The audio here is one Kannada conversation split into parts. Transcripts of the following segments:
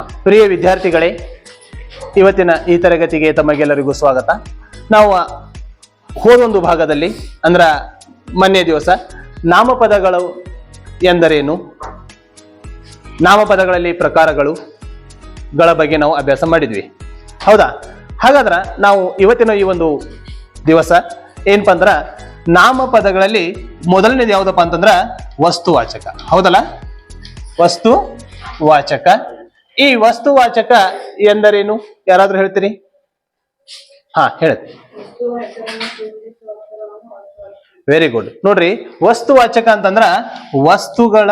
ಪ್ರಿಯ ವಿದ್ಯಾರ್ಥಿಗಳೇ, ಇವತ್ತಿನ ಈ ತರಗತಿಗೆ ತಮಗೆಲ್ಲರಿಗೂ ಸ್ವಾಗತ. ನಾವು ಹೋದೊಂದು ಭಾಗದಲ್ಲಿ, ಅಂದ್ರ ಮೊನ್ನೆ ದಿವಸ, ನಾಮಪದಗಳು ಎಂದರೇನು? ನಾಮಪದಗಳಲ್ಲಿ ಪ್ರಕಾರಗಳು ಗಳ ಬಗ್ಗೆ ನಾವು ಅಭ್ಯಾಸ ಮಾಡಿದ್ವಿ. ಹೌದಾ? ಹಾಗಾದ್ರೆ ನಾವು ಇವತ್ತಿನ ಈ ಒಂದು ದಿವಸ ಏನಪ್ಪ ಅಂದ್ರ ನಾಮಪದಗಳಲ್ಲಿ ಮೊದಲನೇದು ಯಾವುದಪ್ಪ ಅಂತಂದ್ರ, ವಸ್ತುವಾಚಕ. ಹೌದಲ್ಲ? ವಸ್ತು ವಾಚಕ ಈ ವಸ್ತುವಾಚಕ ಎಂದರೇನು? ಯಾರಾದ್ರೂ ಹೇಳ್ತೀರಿ? ಹಾ, ಹೇಳಿ. ವೆರಿ ಗುಡ್ ನೋಡ್ರಿ, ವಸ್ತುವಾಚಕ ಅಂತಂದ್ರ ವಸ್ತುಗಳ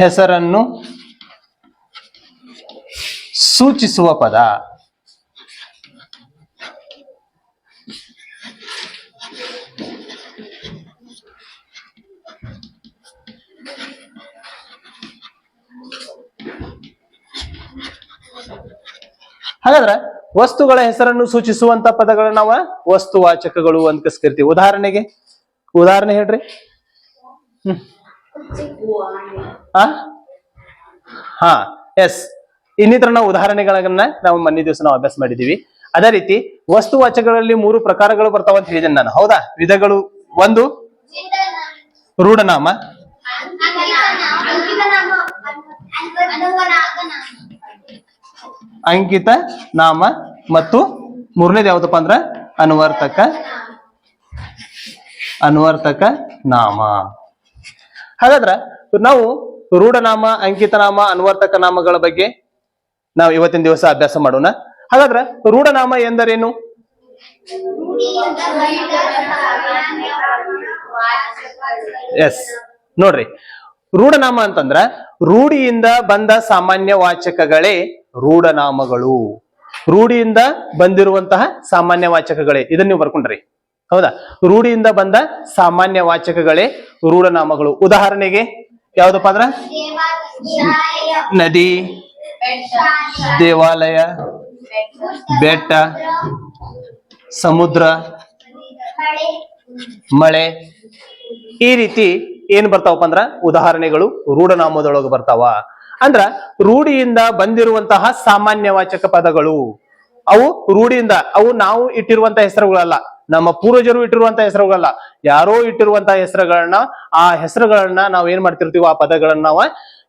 ಹೆಸರನ್ನು ಸೂಚಿಸುವ ಪದ. ಹಾಗಾದ್ರೆ ವಸ್ತುಗಳ ಹೆಸರನ್ನು ಸೂಚಿಸುವಂತ ಪದಗಳನ್ನ ನಾವು ವಸ್ತುವಾಚಕಗಳು ಅಂತ ಕರ್ತೀವಿ ಉದಾಹರಣೆಗೆ, ಉದಾಹರಣೆ ಹೇಳ್ರಿ. ಆ? ಹಾ ಎಸ್ ಇನ್ನಿತರ ನಾವು ಉದಾಹರಣೆಗಳನ್ನ ನಾವು ಮೊನ್ನೆ ದಿವಸ ನಾವು ಅಭ್ಯಾಸ ಮಾಡಿದೀವಿ ಅದೇ ರೀತಿ ವಸ್ತುವಾಚಕಗಳಲ್ಲಿ ಮೂರು ಪ್ರಕಾರಗಳು ಬರ್ತಾವ ಅಂತ ಹೇಳಿದ್ದೇನೆ ನಾನು. ಹೌದಾ? ವಿಧಗಳು ಒಂದು, ರೂಢನಾಮ. ಅಂಕಿತ, ನಾಮ ಮತ್ತು ಮೂರನೇದು ಯಾವ್ದಪ್ಪ ಅಂದ್ರ ಅನ್ವರ್ತಕ ಅನ್ವರ್ತಕ ನಾಮ. ಹಾಗಾದ್ರ ನಾವು ರೂಢನಾಮ ಅಂಕಿತ ನಾಮ ಅನ್ವರ್ತಕ ನಾಮಗಳ ಬಗ್ಗೆ ನಾವು ಇವತ್ತಿನ ದಿವಸ ಅಭ್ಯಾಸ ಮಾಡೋಣ. ಹಾಗಾದ್ರ ರೂಢನಾಮ ಎಂದರೇನು? ಎಸ್ ನೋಡ್ರಿ. ರೂಢನಾಮ ಅಂತಂದ್ರ ರೂಢಿಯಿಂದ ಬಂದ ಸಾಮಾನ್ಯ ವಾಚಕಗಳೇ ರೂಢನಾಮಗಳು. ರೂಢಿಯಿಂದ ಬಂದಿರುವಂತಹ ಸಾಮಾನ್ಯ ವಾಚಕಗಳೇ. ಇದನ್ನ ನೀವು ಬರ್ಕೊಂಡ್ರಿ. ಹೌದಾ? ರೂಢಿಯಿಂದ ಬಂದ ಸಾಮಾನ್ಯ ವಾಚಕಗಳೇ ರೂಢನಾಮಗಳು. ಉದಾಹರಣೆಗೆ ಯಾವ್ದಪ್ಪ ಅಂದ್ರ? ನದಿ, ದೇವಾಲಯ, ಬೆಟ್ಟ, ಸಮುದ್ರ, ಮಳೆ. ಈ ರೀತಿ ಏನ್ ಬರ್ತಾವಪ್ಪ ಅಂದ್ರ? ಉದಾಹರಣೆಗಳು ರೂಢನಾಮದೊಳಗೆ ಬರ್ತಾವ. ಅಂದ್ರ ರೂಢಿಯಿಂದ ಬಂದಿರುವಂತಹ ಸಾಮಾನ್ಯ ವಾಚಕ ಪದಗಳು. ಅವು ರೂಢಿಯಿಂದ, ಅವು ನಾವು ಇಟ್ಟಿರುವಂತಹ ಹೆಸರುಗಳಲ್ಲ, ನಮ್ಮ ಪೂರ್ವಜರು ಇಟ್ಟಿರುವಂತಹ ಹೆಸರುಗಳಲ್ಲ. ಯಾರೋ ಇಟ್ಟಿರುವಂತಹ ಹೆಸರುಗಳನ್ನ, ಆ ಹೆಸರುಗಳನ್ನ ನಾವು ಏನ್ ಮಾಡ್ತಿರ್ತೀವೋ ಆ ಪದಗಳನ್ನ ನಾವ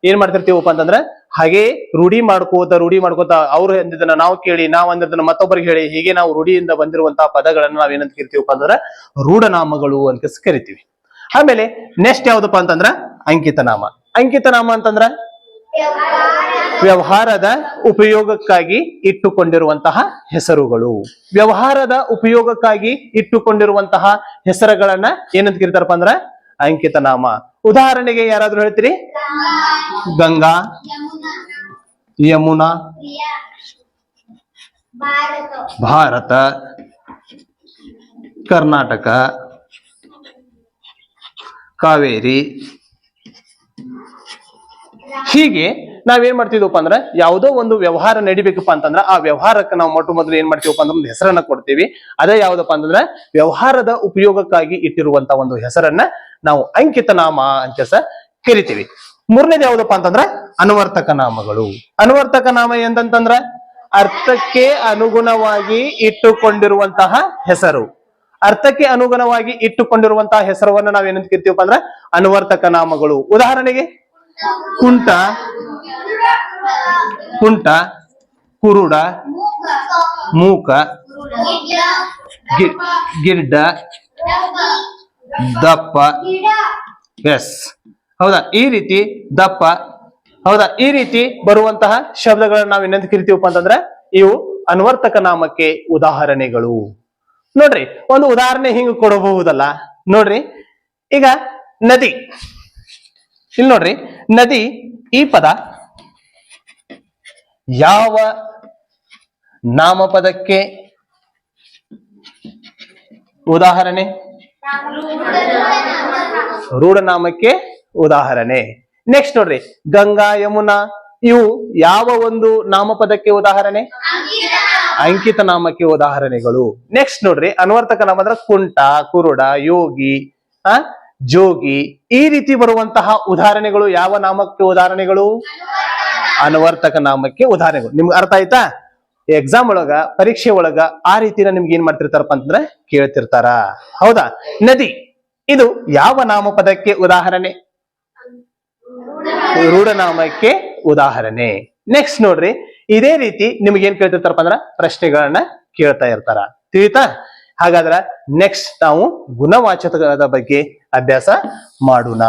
ಏನ್ ಮಾಡ್ತಿರ್ತೀವಪ್ಪ ಅಂತಂದ್ರೆ, ಹಾಗೆ ರೂಢಿ ಮಾಡ್ಕೋತ ರೂಢಿ ಮಾಡ್ಕೋತ ಅವ್ರು ಎಂದಿದ್ದನ್ನ ನಾವು ಕೇಳಿ, ನಾವ್ ಅಂದಿದ್ದನ್ನ ಮತ್ತೊಬ್ಬರಿಗೆ ಹೇಳಿ, ಹೀಗೆ ನಾವು ರೂಢಿಯಿಂದ ಬಂದಿರುವಂತಹ ಪದಗಳನ್ನ ನಾವ್ ಏನಂತ ಕರಿತೀವಪ್ಪ ಅಂದ್ರೆ ರೂಢನಾಮಗಳು ಅಂತ ಕರಿತೀವಿ. ಆಮೇಲೆ ನೆಕ್ಸ್ಟ್ ಯಾವ್ದಪ್ಪ ಅಂತಂದ್ರ, ಅಂಕಿತನಾಮ. ಅಂಕಿತನಾಮ ಅಂಕಿತ ಅಂತಂದ್ರ? ವ್ಯವಹಾರದ ಉಪಯೋಗಕ್ಕಾಗಿ ಇಟ್ಟುಕೊಂಡಿರುವಂತಹ ಹೆಸರುಗಳು. ವ್ಯವಹಾರದ ಉಪಯೋಗಕ್ಕಾಗಿ ಇಟ್ಟುಕೊಂಡಿರುವಂತಹ ಹೆಸರುಗಳನ್ನ ಏನಂತ ಕರೀತಾರಪ್ಪ ಅಂದ್ರ ಅಂಕಿತ ನಾಮ ಉದಾಹರಣೆಗೆ ಯಾರಾದ್ರೂ ಹೇಳ್ತೀರಿ? ಗಂಗಾ, ಯಮುನಾ, ಭಾರತ, ಕರ್ನಾಟಕ, ಕಾವೇರಿ ಹೀಗೆ ನಾವೇನ್ ಮಾಡ್ತಿದ್ವಪ್ಪ ಅಂದ್ರೆ ಯಾವುದೋ ಒಂದು ವ್ಯವಹಾರ ನಡಿಬೇಕಪ್ಪ ಅಂತಂದ್ರೆ ಆ ವ್ಯವಹಾರಕ್ಕೆ ನಾವು ಮೊಟ್ಟ ಮೊದಲು ಏನ್ ಮಾಡ್ತೀವಪ್ಪ ಅಂದ್ರೆ ಒಂದು ಹೆಸರನ್ನ ಕೊಡ್ತೀವಿ. ಅದೇ ಯಾವ್ದಪ್ಪ ಅಂತಂದ್ರೆ ವ್ಯವಹಾರದ ಉಪಯೋಗಕ್ಕಾಗಿ ಇಟ್ಟಿರುವಂತ ಒಂದು ಹೆಸರನ್ನ ನಾವು ಅಂಕಿತ ನಾಮ ಅಂತ ಸಹ ಕರಿತೀವಿ. ಮೂರನೇದು ಯಾವ್ದಪ್ಪ ಅಂತಂದ್ರೆ ಅನುವರ್ತಕ ನಾಮಗಳು. ಅನುವರ್ತಕ ನಾಮ ಎಂತಂತಂದ್ರ ಅರ್ಥಕ್ಕೆ ಅನುಗುಣವಾಗಿ ಇಟ್ಟುಕೊಂಡಿರುವಂತಹ ಹೆಸರು. ಅರ್ಥಕ್ಕೆ ಅನುಗುಣವಾಗಿ ಇಟ್ಟುಕೊಂಡಿರುವಂತಹ ಹೆಸರನ್ನ ನಾವೇನಂತ ಕರಿತೀವಪ್ಪ ಅಂದ್ರೆ ಅನುವರ್ತಕ ನಾಮಗಳು. ಉದಾಹರಣೆಗೆ ಕುಂಟ ಕುಂಟ, ಕುರುಡ, ಮೂಕ ಗಿಡ್ಡ, ದಪ್ಪ, ಎಸ್. ಹೌದಾ? ಈ ರೀತಿ ದಪ್ಪ, ಹೌದಾ? ಈ ರೀತಿ ಬರುವಂತಹ ಶಬ್ದಗಳನ್ನ ನಾವು ಇನ್ನೊಂದು ಕರಿತೀವಪ್ಪ ಅಂತಂದ್ರೆ ಇವು ಅನ್ವರ್ತಕ ನಾಮಕ್ಕೆ ಉದಾಹರಣೆಗಳು. ನೋಡ್ರಿ, ಒಂದು ಉದಾಹರಣೆ ಹಿಂಗ್ ಕೊಡಬಹುದಲ್ಲ? ನೋಡ್ರಿ, ಈಗ ನದಿ. ಇಲ್ಲಿ ನೋಡ್ರಿ, ನದಿ ಈ ಪದ ಯಾವ ನಾಮಪದಕ್ಕೆ ಉದಾಹರಣೆ? ರೂಢನಾಮಕ್ಕೆ ಉದಾಹರಣೆ. ನೆಕ್ಸ್ಟ್ ನೋಡ್ರಿ, ಗಂಗಾ, ಯಮುನಾ, ಇವು ಯಾವ ಒಂದು ನಾಮಪದಕ್ಕೆ ಉದಾಹರಣೆ? ಅಂಕಿತ ನಾಮಕ್ಕೆ ಉದಾಹರಣೆಗಳು. ನೆಕ್ಸ್ಟ್ ನೋಡ್ರಿ, ಅನ್ವರ್ತಕ ನಾಮ ಅಂದ್ರೆ ಕುಂಟ, ಕುರುಡ, ಯೋಗಿ, ಆ? ಜೋಗಿ, ಈ ರೀತಿ ಬರುವಂತಹ ಉದಾಹರಣೆಗಳು ಯಾವ ನಾಮಕ್ಕೆ ಉದಾಹರಣೆಗಳು? ಅನುವರ್ತಕ ನಾಮಕ್ಕೆ ಉದಾಹರಣೆಗಳು. ನಿಮ್ಗೆ ಅರ್ಥ ಆಯ್ತಾ? ಎಕ್ಸಾಮ್ ಒಳಗ, ಪರೀಕ್ಷೆ ಒಳಗ ಆ ರೀತಿನ ನಿಮ್ಗೆ ಏನ್ ಮಾಡ್ತಿರ್ತಾರಪ್ಪ ಅಂತಂದ್ರೆ ಕೇಳ್ತಿರ್ತಾರ. ಹೌದಾ? ನದಿ, ಇದು ಯಾವ ನಾಮಪದಕ್ಕೆ ಉದಾಹರಣೆ? ರೂಢನಾಮಕ್ಕೆ ಉದಾಹರಣೆ. ನೆಕ್ಸ್ಟ್ ನೋಡ್ರಿ, ಇದೇ ರೀತಿ ನಿಮ್ಗೆ ಏನ್ ಕೇಳ್ತಿರ್ತಾರಪ್ಪ ಅಂದ್ರ ಪ್ರಶ್ನೆಗಳನ್ನ ಕೇಳ್ತಾ ಇರ್ತಾರ. ತಿಳಿತಾ? ಹಾಗಾದ್ರ ನೆಕ್ಸ್ಟ್ ನಾವು ಗುಣವಾಚಕದ ಬಗ್ಗೆ ಅಭ್ಯಾಸ ಮಾಡೋಣ.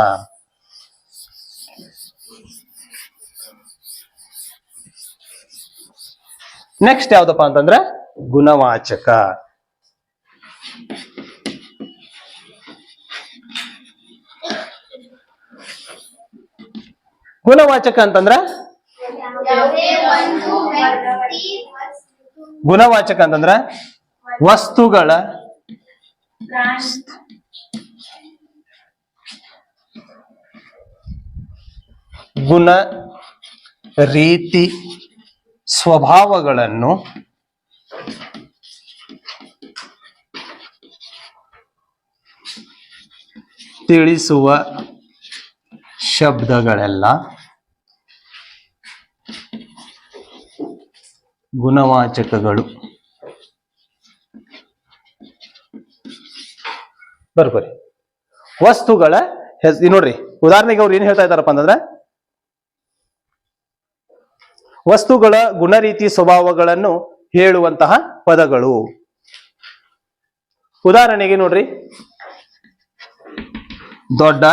ನೆಕ್ಸ್ಟ್ ಯಾವ್ದಪ್ಪ ಅಂತಂದ್ರೆ ಗುಣವಾಚಕ. ಗುಣವಾಚಕ ಅಂತಂದ್ರ ಗುಣವಾಚಕ ಅಂತಂದ್ರ ವಸ್ತುಗಳ ಗುಣ ರೀತಿ ಸ್ವಭಾವಗಳನ್ನು ತಿಳಿಸುವ ಶಬ್ದಗಳೆಲ್ಲ ಗುಣವಾಚಕಗಳು. ಬರ್ಬರಿ ವಸ್ತುಗಳ ಹೆಸ್ ನೋಡ್ರಿ, ಉದಾಹರಣೆಗೆ ಅವ್ರು ಏನ್ ಹೇಳ್ತಾ ಇದಾರಪ್ಪ ಅಂತಂದ್ರೆ, ವಸ್ತುಗಳ ಗುಣರೀತಿ ಸ್ವಭಾವಗಳನ್ನು ಹೇಳುವಂತಹ ಪದಗಳು. ಉದಾಹರಣೆಗೆ ನೋಡ್ರಿ, ದೊಡ್ಡ,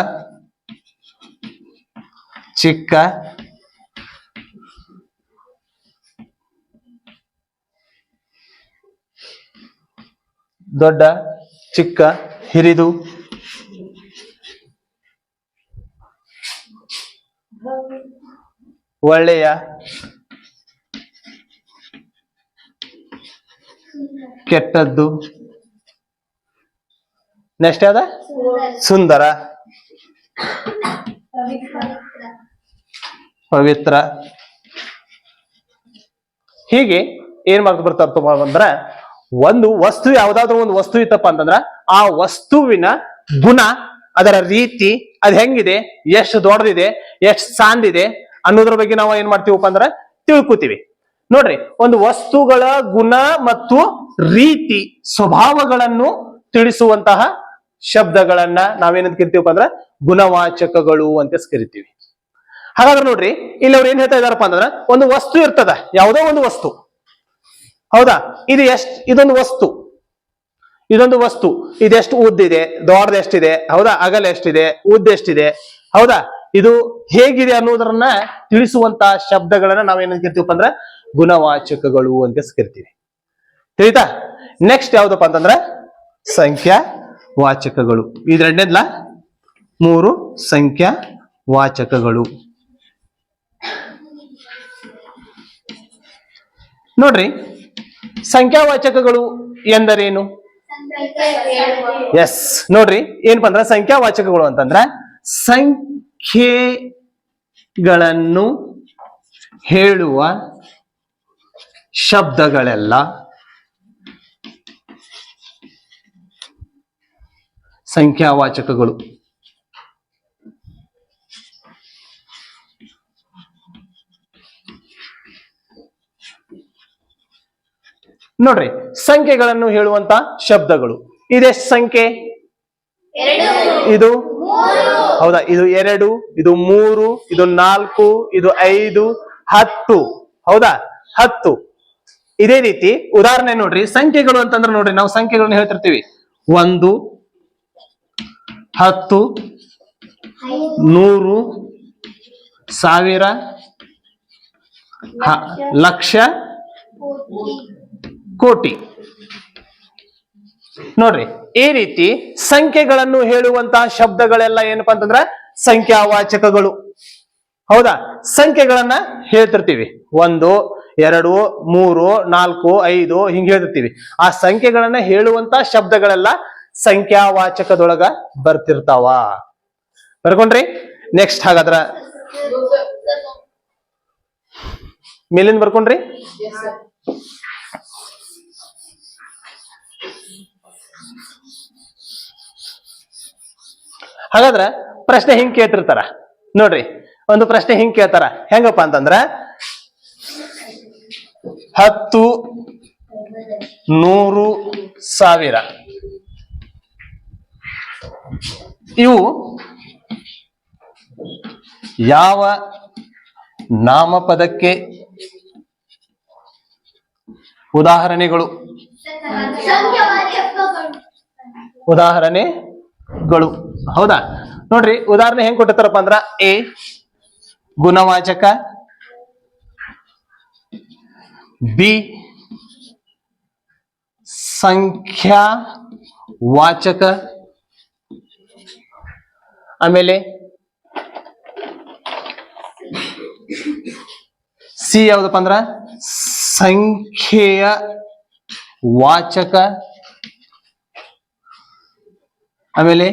ಚಿಕ್ಕ ದೊಡ್ಡ, ಚಿಕ್ಕ ಹಿರಿದು ಒಳ್ಳೆಯ ಕೆಟ್ಟದ್ದು. ನೆಕ್ಸ್ಟ್ ಯಾವ್ದ? ಸುಂದರ. ಪವಿತ್ರ. ಹೀಗೆ ಏನ್ ಮಾಡ್ತಾ ತುಂಬ ಅಂದ್ರ ಒಂದು ವಸ್ತು ಯಾವ್ದಾದ್ರು ಒಂದು ವಸ್ತು ಇತ್ತಪ್ಪ ಅಂತಂದ್ರ ಆ ವಸ್ತುವಿನ ಗುಣ, ಅದರ ರೀತಿ, ಅದ್ ಹೆಂಗಿದೆ, ಎಷ್ಟು ದೊಡ್ಡದಿದೆ, ಎಷ್ಟು ಸಾಂದಿದೆ ಅನ್ನೋದ್ರ ಬಗ್ಗೆ ನಾವು ಏನ್ ಮಾಡ್ತೀವಪ್ಪ ಅಂದ್ರ ತಿಳ್ಕೊತೀವಿ. ನೋಡ್ರಿ, ಒಂದು ವಸ್ತುಗಳ ಗುಣ ಮತ್ತು ರೀತಿ, ಸ್ವಭಾವಗಳನ್ನು ತಿಳಿಸುವಂತಹ ಶಬ್ದಗಳನ್ನ ನಾವೇನಂತ ಕರಿತೀವಪ್ಪ ಅಂದ್ರ ಗುಣವಾಚಕಗಳು ಅಂತ ಕರಿತೀವಿ. ಹಾಗಾದ್ರೆ ನೋಡ್ರಿ, ಇಲ್ಲಿ ಅವ್ರು ಏನ್ ಹೇಳ್ತಾ ಇದಾರಪ್ಪ ಅಂದ್ರೆ ಒಂದು ವಸ್ತು ಇರ್ತದ, ಯಾವುದೋ ಒಂದು ವಸ್ತು. ಹೌದಾ? ಇದು ಎಷ್ಟ್, ಇದೊಂದು ವಸ್ತು. ಇದೊಂದು ವಸ್ತು. ಇದೆಷ್ಟು ಉದ್ದಿದೆ? ದೊಡ್ಡದ ಎಷ್ಟಿದೆ? ಹೌದಾ? ಅಗಲ ಎಷ್ಟಿದೆ? ಉದ್ದ ಎಷ್ಟಿದೆ? ಹೌದಾ? ಇದು ಹೇಗಿದೆ ಅನ್ನೋದನ್ನ ತಿಳಿಸುವಂತಹ ಶಬ್ದಗಳನ್ನ ನಾವೇನ್ ಕರಿತೀವಪ್ಪ ಅಂದ್ರೆ ಗುಣವಾಚಕಗಳು ಅಂತ ಕರಿತೀವಿ. ತಿಳಿತಾ? ನೆಕ್ಸ್ಟ್ ಯಾವ್ದಪ್ಪ ಅಂತಂದ್ರೆ ಸಂಖ್ಯಾ ವಾಚಕಗಳು. ಇದೆರಡನೇದ್ಲ ಮೂರು ಸಂಖ್ಯಾ ವಾಚಕಗಳು. ನೋಡ್ರಿ ಸಂಖ್ಯಾವಾಚಕಗಳು ಎಂದರೇನು? ಎಸ್ ನೋಡ್ರಿ ಏನಪ್ಪ ಅಂದ್ರ ಸಂಖ್ಯಾವಾಚಕಗಳು ಅಂತಂದ್ರ ಸಂಖ್ಯೆಗಳನ್ನು ಹೇಳುವ ಶಬ್ದಗಳೆಲ್ಲ ಸಂಖ್ಯಾವಾಚಕಗಳು. ನೋಡ್ರಿ ಸಂಖ್ಯೆಗಳನ್ನು ಹೇಳುವಂತ ಶಬ್ದಗಳು. ಇದೆಷ್ಟು ಸಂಖ್ಯೆ? ಇದು? ಹೌದಾ ಇದು ಎರಡು ಇದು ಮೂರು ಇದು ನಾಲ್ಕು ಇದು ಐದು ಹತ್ತು. ಹೌದಾ ಹತ್ತು. ಇದೇ ರೀತಿ ಉದಾಹರಣೆ ನೋಡ್ರಿ ಸಂಖ್ಯೆಗಳು ಅಂತಂದ್ರೆ ನೋಡ್ರಿ ನಾವು ಸಂಖ್ಯೆಗಳನ್ನ ಹೇಳ್ತಿರ್ತೀವಿ. ಒಂದು ಹತ್ತು ನೂರು ಸಾವಿರ ಲಕ್ಷ ಕೋಟಿ. ನೋಡ್ರಿ, ಈ ರೀತಿ ಸಂಖ್ಯೆಗಳನ್ನು ಹೇಳುವಂತಹ ಶಬ್ದಗಳೆಲ್ಲ ಏನಪ್ಪಾ ಅಂತಂದ್ರ ಸಂಖ್ಯಾವಾಚಕಗಳು. ಹೌದಾ? ಸಂಖ್ಯೆಗಳನ್ನ ಹೇಳ್ತಿರ್ತೀವಿ. ಒಂದು, ಎರಡು, ಮೂರು, ನಾಲ್ಕು, ಐದು ಹಿಂಗೆ ಹೇಳ್ತಿರ್ತೀವಿ. ಆ ಸಂಖ್ಯೆಗಳನ್ನ ಹೇಳುವಂತ ಶಬ್ದಗಳೆಲ್ಲ ಸಂಖ್ಯಾವಾಚಕದೊಳಗ ಬರ್ತಿರ್ತಾವ. ಬರ್ಕೊಂಡ್ರಿ? ನೆಕ್ಸ್ಟ್ ಹಾಗಾದ್ರ. ಮೇಲಿಂದ ಬರ್ಕೊಂಡ್ರಿ? ಹಾಗಾದ್ರ ಪ್ರಶ್ನೆ ಹಿಂಗ್ ಕೇಳ್ತಿರ್ತಾರ. ನೋಡ್ರಿ ಒಂದು ಪ್ರಶ್ನೆ ಹಿಂಗ್ ಕೇಳ್ತಾರ. ಹೆಂಗಪ್ಪ ಅಂತಂದ್ರ ಹತ್ತು ನೂರು ಸಾವಿರ. ಇವು ಯಾವ ನಾಮಪದಕ್ಕೆ ಉದಾಹರಣೆಗಳು? ಉದಾಹರಣೆಗಳು ಹೌದಾ? ನೋಡ್ರಿ, ಉದಾಹರಣೆ ಹೆಂಗ್ ಕೊಟ್ಟಿರ್ತಾರಪ್ಪ ಅಂದ್ರ ಎ, ಗುಣವಾಚಕ, ಬಿ ಸಂಖ್ಯಾ ವಾಚಕ ಆಮೇಲೆ ಸಿ ಯಾವ್ದಪ್ಪ ಅಂದ್ರ ಸಂಖ್ಯೆಯ ವಾಚಕ ಆಮೇಲೆ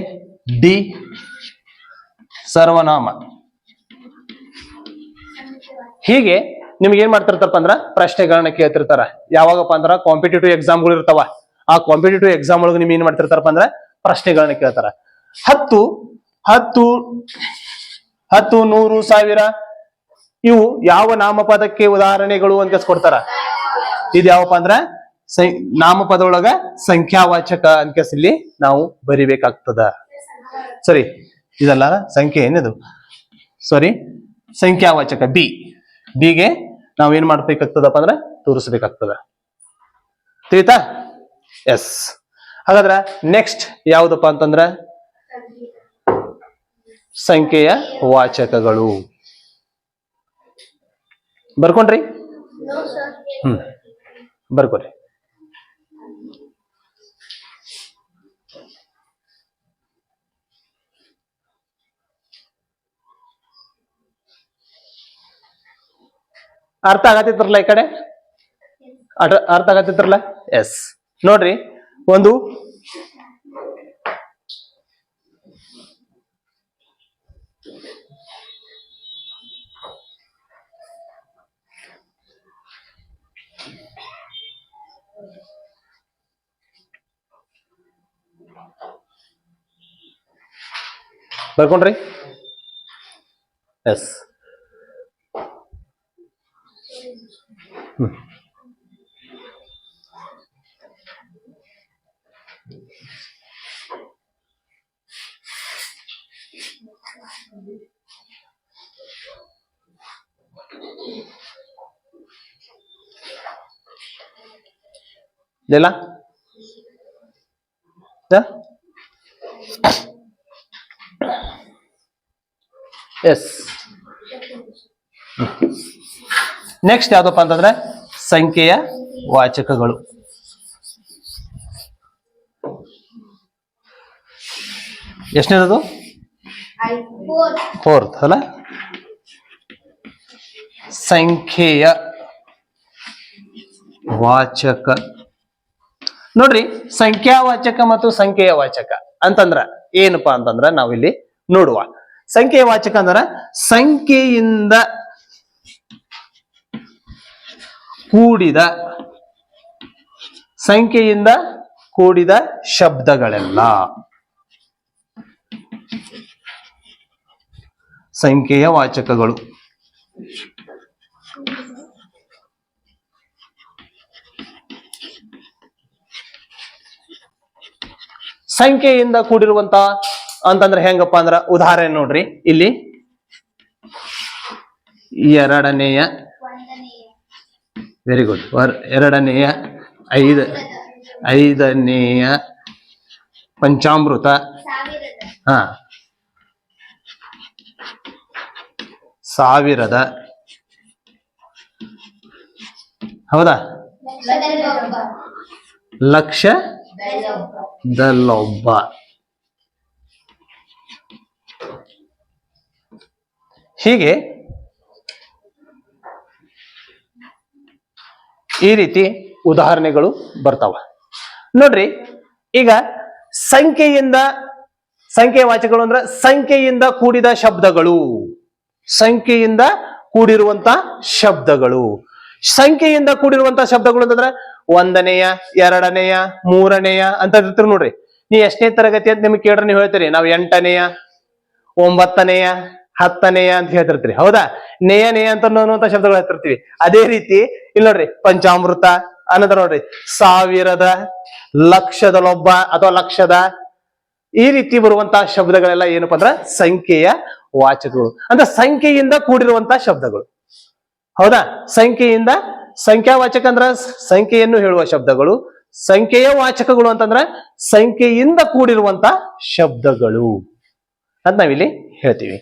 ಡಿ ಸರ್ವನಾಮ. ಹೀಗೆ ನಿಮ್ಗೆ ಏನ್ ಮಾಡ್ತಿರ್ತಾರಪ್ಪ ಅಂದ್ರ ಪ್ರಶ್ನೆಗಳನ್ನ ಕೇಳ್ತಿರ್ತಾರ. ಯಾವಾಗಪ್ಪ ಅಂದ್ರ ಕಾಂಪಿಟೇಟಿವ್ ಎಕ್ಸಾಮ್ಗಳು ಇರ್ತಾವ. ಆ ಕಾಂಪಿಟೇಟಿವ್ ಎಕ್ಸಾಮ್ ಒಳಗೆ ನಿಮ್ ಏನ್ ಮಾಡ್ತಿರ್ತಾರಪ್ಪ ಅಂದ್ರ ಪ್ರಶ್ನೆಗಳನ್ನ ಕೇಳ್ತಾರ. ಹತ್ತು ಹತ್ತು ಹತ್ತು, ನೂರು, ಸಾವಿರ, ಇವು ಯಾವ ನಾಮಪದಕ್ಕೆ ಉದಾಹರಣೆಗಳು ಅಂತ ಕೊಡ್ತಾರ. ಇದ್ಯಾವಪ್ಪ ಅಂದ್ರ ಸಂ- ನಾಮಪದ ಒಳಗ ಸಂಖ್ಯಾವಾಚಕ ಅಂತ ಇಲ್ಲಿ ನಾವು ಬರಿಬೇಕಾಗ್ತದ. ಸರಿ, ಇದಲ್ಲ ಸಂಖ್ಯೆ ಏನಿದು? ಸಾರಿ, ಸಂಖ್ಯಾವಾಚಕ ಬಿ ಬಿಗೆ ನಾವು ಏನ್ ಮಾಡ್ಬೇಕಾಗ್ತದಪ್ಪ ಅಂದ್ರೆ ತೋರಿಸ್ಬೇಕಾಗ್ತದ. ತಿಳಿತಾ? ಎಸ್ ಹಾಗಾದ್ರ ನೆಕ್ಸ್ಟ್ ಯಾವ್ದಪ್ಪ ಅಂತಂದ್ರ? ಸಂಖ್ಯೆಯ ವಾಚಕಗಳು. ಬರ್ಕೊಂಡ್ರಿ? ಹ್ಮ್, ಬರ್ಕೊರಿ. ಅರ್ಥ ಆಗತ್ತಿತ್ರಲ್ಲ ಈ ಕಡೆ? ಅರ್ಥ ಆಗತ್ತಿತ್ರಲ್ಲ ಎಸ್ ನೋಡ್ರಿ ಒಂದು. ಬರ್ಕೊಂಡ್ರಿ. ಎಸ್ ಇಲ್ಲ ಎಸ್ ನೆಕ್ಸ್ಟ್ ಯಾವ್ದಪ್ಪ ಅಂತಂದ್ರೆ ಸಂಖ್ಯೆಯ ವಾಚಕಗಳು. ಎಷ್ಟನೇದದು? ಫೋರ್ತ್ ಅಲ್ಲ? ಸಂಖ್ಯೆಯ ವಾಚಕ. ನೋಡ್ರಿ, ಸಂಖ್ಯಾವಾಚಕ ಮತ್ತು ಸಂಖ್ಯೆಯ ವಾಚಕ ಅಂತಂದ್ರ ಏನಪ್ಪಾ ಅಂತಂದ್ರ ನಾವಿಲ್ಲಿ ನೋಡುವ. ಸಂಖ್ಯೆಯ ವಾಚಕ ಅಂದ್ರ ಸಂಖ್ಯೆಯಿಂದ ಕೂಡಿದ ಸಂಖ್ಯೆಯಿಂದ ಕೂಡಿದ ಶಬ್ದಗಳೆಲ್ಲ. ಸಂಖ್ಯೆಯ ವಾಚಕಗಳು. ಸಂಖ್ಯೆಯಿಂದ ಕೂಡಿರುವಂತ ಅಂತಂದ್ರೆ ಹೆಂಗಪ್ಪ ಅಂದ್ರ ಉದಾಹರಣೆ ನೋಡ್ರಿ. ಇಲ್ಲಿ ಎರಡನೆಯ ವೆರಿ ಗುಡ್ ಎರಡನೆಯ ಐದ ಐದನೆಯ ಪಂಚಾಮೃತ. ಹಾ. ಸಾವಿರದ. ಹೌದಾ? ಲಕ್ಷ ದಲ್ಲೊಬ್ಬ. ಹೀಗೆ ಈ ರೀತಿ ಉದಾಹರಣೆಗಳು ಬರ್ತಾವ. ನೋಡ್ರಿ, ಈಗ ಸಂಖ್ಯೆಯಿಂದ ಸಂಖ್ಯೆ ವಾಚಕಗಳು ಅಂದ್ರೆ ಸಂಖ್ಯೆಯಿಂದ ಕೂಡಿದ ಶಬ್ದಗಳು. ಸಂಖ್ಯೆಯಿಂದ ಕೂಡಿರುವಂತ ಶಬ್ದಗಳು. ಸಂಖ್ಯೆಯಿಂದ ಕೂಡಿರುವಂತ ಶಬ್ದಗಳು ಅಂತಂದ್ರೆ ಒಂದನೆಯ, ಎರಡನೆಯ, ಮೂರನೆಯ ಅಂತ ಇರ್ತೀರಿ ನೋಡ್ರಿ. ನೀ ಎಷ್ಟನೇ ತರಗತಿ ಅಂತ ನಿಮ್ಗೆ ಕೇಳ್ರಿ ನೀವು ಹೇಳ್ತೀರಿ, ನಾವು ಎಂಟನೆಯ, ಒಂಬತ್ತನೆಯ, ಹತ್ತನೆಯ ಅಂತ ಹೇಳ್ತಿರ್ತೀರಿ. ಹೌದಾ? ನೇಯ ನೇಯ ಅಂತ ಅನ್ನುವಂತ ಶಬ್ದಗಳು ಹೇಳ್ತಿರ್ತೀವಿ. ಅದೇ ರೀತಿ ಇಲ್ಲಿ ನೋಡ್ರಿ, ಪಂಚಾಮೃತ ಅನ್ನದ ನೋಡ್ರಿ, ಸಾವಿರದ ಲಕ್ಷದಲ್ಲೊಬ್ಬ ಅಥವಾ ಲಕ್ಷದ ಈ ರೀತಿ ಬರುವಂತಹ ಶಬ್ದಗಳೆಲ್ಲ ಏನಪ್ಪ ಅಂದ್ರ ಸಂಖ್ಯೆಯ ವಾಚಕಗಳು. ಅಂದ್ರೆ ಸಂಖ್ಯೆಯಿಂದ ಕೂಡಿರುವಂತಹ ಶಬ್ದಗಳು. ಹೌದಾ? ಸಂಖ್ಯೆಯಿಂದ ಸಂಖ್ಯಾವಾಚಕ ಅಂದ್ರ ಸಂಖ್ಯೆಯನ್ನು ಹೇಳುವ ಶಬ್ದಗಳು, ಸಂಖ್ಯೆಯ ವಾಚಕಗಳು ಅಂತಂದ್ರ ಸಂಖ್ಯೆಯಿಂದ ಕೂಡಿರುವಂತ ಶಬ್ದಗಳು ಅಂತ ನಾವಿಲ್ಲಿ ಹೇಳ್ತೀವಿ.